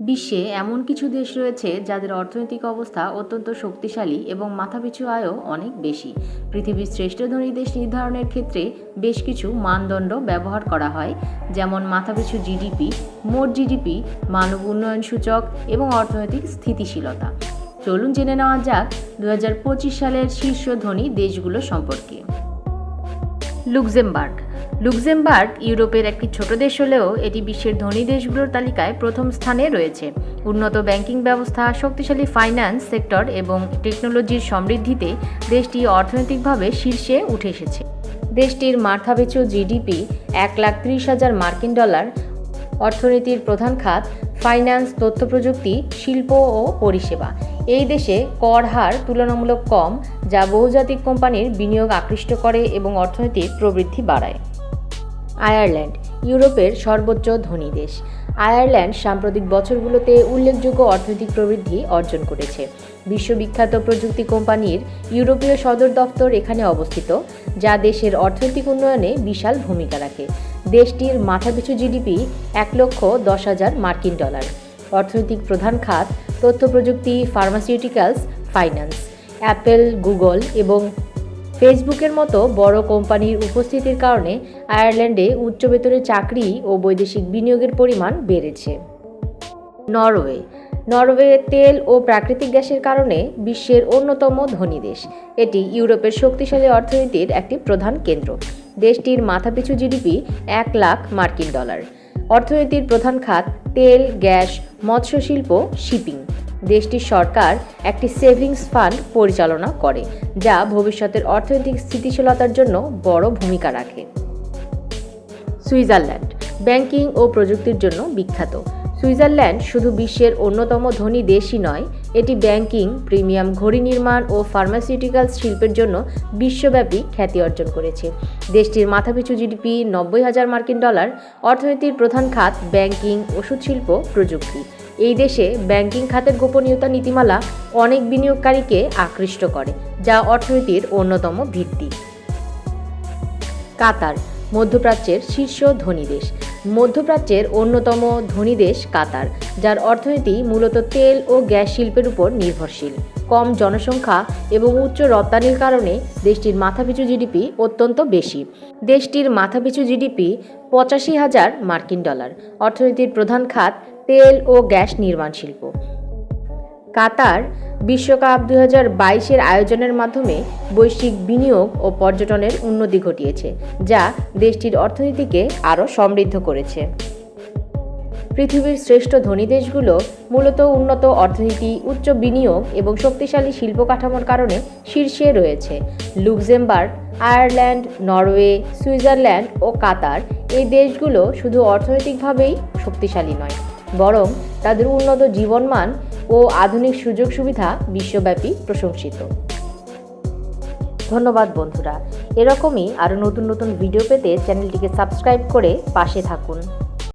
বিশ্বে এমন কিছু দেশ রয়েছে যাদের অর্থনৈতিক অবস্থা অত্যন্ত শক্তিশালী এবং মাথাপিছু আয়ও অনেক বেশি। পৃথিবীর শ্রেষ্ঠ ধনী দেশ নির্ধারণের ক্ষেত্রে বেশ কিছু মানদণ্ড ব্যবহার করা হয়, যেমন মাথাপিছু জিডিপি, মোট জিডিপি, মানব উন্নয়ন সূচক এবং অর্থনৈতিক স্থিতিশীলতা। চলুন জেনে নেওয়া যাক দু হাজার পঁচিশ সালের শীর্ষ ধনী দেশগুলো সম্পর্কে। লুক্সেমবার্গ লুক্সেমবার্গ ইউরোপের একটি ছোট দেশ হলেও এটি বিশ্বের ধনী দেশগুলোর তালিকায় প্রথম স্থানে রয়েছে। উন্নত ব্যাংকিং ব্যবস্থা, শক্তিশালী ফাইন্যান্স সেক্টর এবং টেকনোলজির সমৃদ্ধিতে দেশটি অর্থনৈতিকভাবে শীর্ষে উঠে এসেছে। দেশটির মাথাপিছু জিডিপি এক লাখ ত্রিশ হাজার মার্কিন ডলার, অর্থনীতির প্রধান খাত, ফাইন্যান্স তথ্য প্রযুক্তি শিল্প ও পরিষেবা। এই দেশে কর হার তুলনামূলক কম, যা বহুজাতিক কোম্পানির বিনিয়োগ আকৃষ্ট করে এবং অর্থনীতির প্রবৃদ্ধি বাড়ায়। আয়ারল্যান্ড, ইউরোপের সর্বোচ্চ ধনী দেশ। আয়ারল্যান্ড সাম্প্রতিক বছরগুলোতে উল্লেখযোগ্য অর্থনৈতিক প্রবৃদ্ধি অর্জন করেছে। বিশ্ববিখ্যাত প্রযুক্তি কোম্পানির ইউরোপীয় সদর দফতর এখানে অবস্থিত, যা দেশের অর্থনৈতিক উন্নয়নে বিশাল ভূমিকা রাখে। দেশটির মাথাপিছু জিডিপি এক লক্ষ দশ হাজার মার্কিন ডলার। অর্থনৈতিক প্রধান খাত, তথ্য প্রযুক্তি ফার্মাসিউটিক্যালস ফাইন্যান্স অ্যাপেল, গুগল এবং ফেসবুকের মতো বড় কোম্পানির উপস্থিতির কারণে আয়ারল্যান্ডে উচ্চ বেতনের চাকরি ও বৈদেশিক বিনিয়োগের পরিমাণ বেড়েছে। নরওয়ে। নরওয়ে তেল ও প্রাকৃতিক গ্যাসের কারণে বিশ্বের অন্যতম ধনী দেশ। এটি ইউরোপের শক্তিশালী অর্থনীতির একটি প্রধান কেন্দ্র। দেশটির মাথাপিছু জিডিপি এক লাখ মার্কিন ডলার। অর্থনীতির প্রধান খাত তেল, গ্যাস মৎস্য শিল্প শিপিং। দেশটির সরকার একটি সেভিংস ফান্ড পরিচালনা করে, যা ভবিষ্যতের অর্থনৈতিক স্থিতিশীলতার জন্য বড় ভূমিকা রাখে। সুইজারল্যান্ড, ব্যাংকিং ও প্রযুক্তির জন্য বিখ্যাত। সুইজারল্যান্ড শুধু বিশ্বের অন্যতম ধনী দেশই নয়, এটি ব্যাংকিং, প্রিমিয়াম ঘড়ি নির্মাণ ও ফার্মাসিউটিক্যাল শিল্পের জন্য বিশ্বব্যাপী খ্যাতি অর্জন করেছে। দেশটির মাথাপিছু জিডিপি নব্বই হাজার মার্কিন ডলার, অর্থনীতির প্রধান খাত ব্যাংকিং, ওষুধ শিল্প, প্রযুক্তি। এই দেশে ব্যাংকিং খাতের গোপনীয়তা নীতিমালা অনেক বিনিয়োগকারীকে আকৃষ্ট করে, যা অর্থনীতির অন্যতম ভিত্তি। কাতার, মধ্যপ্রাচ্যের শীর্ষ ধনী দেশ। মধ্যপ্রাচ্যের অন্যতম ধনী দেশ কাতার, যার অর্থনীতি মূলত তেল ও গ্যাস শিল্পের উপর নির্ভরশীল। কম জনসংখ্যা এবং উচ্চ রপ্তানির কারণে দেশটির মাথাপিছু জিডিপি অত্যন্ত বেশি। দেশটির মাথাপিছু জিডিপি পঁচাশি হাজার মার্কিন ডলার। অর্থনীতির প্রধান খাত তেল ও গ্যাস নির্মাণ শিল্প। কাতার বিশ্বকাপ দু হাজার বাইশের আয়োজনের মাধ্যমে বৈশ্বিক বিনিয়োগ ও পর্যটনের উন্নতি ঘটিয়েছে, যা দেশটির অর্থনীতিকে আরও সমৃদ্ধ করেছে। পৃথিবীর শ্রেষ্ঠ ধনী দেশগুলো মূলত উন্নত অর্থনীতি, উচ্চ বিনিয়োগ এবং শক্তিশালী শিল্প কাঠামোর কারণে শীর্ষে রয়েছে। লুক্সেমবার্গ, আয়ারল্যান্ড, নরওয়ে, সুইজারল্যান্ড ও কাতার এই দেশগুলো শুধু অর্থনৈতিকভাবেই শক্তিশালী নয়। বরং তাদের উন্নত জীবনমান ও আধুনিক সুযোগ সুবিধা বিশ্বব্যাপী প্রশংসিত। ধন্যবাদ বন্ধুরা। এরকমই আরও নতুন নতুন ভিডিও পেতে চ্যানেলটিকে সাবস্ক্রাইব করে পাশে থাকুন।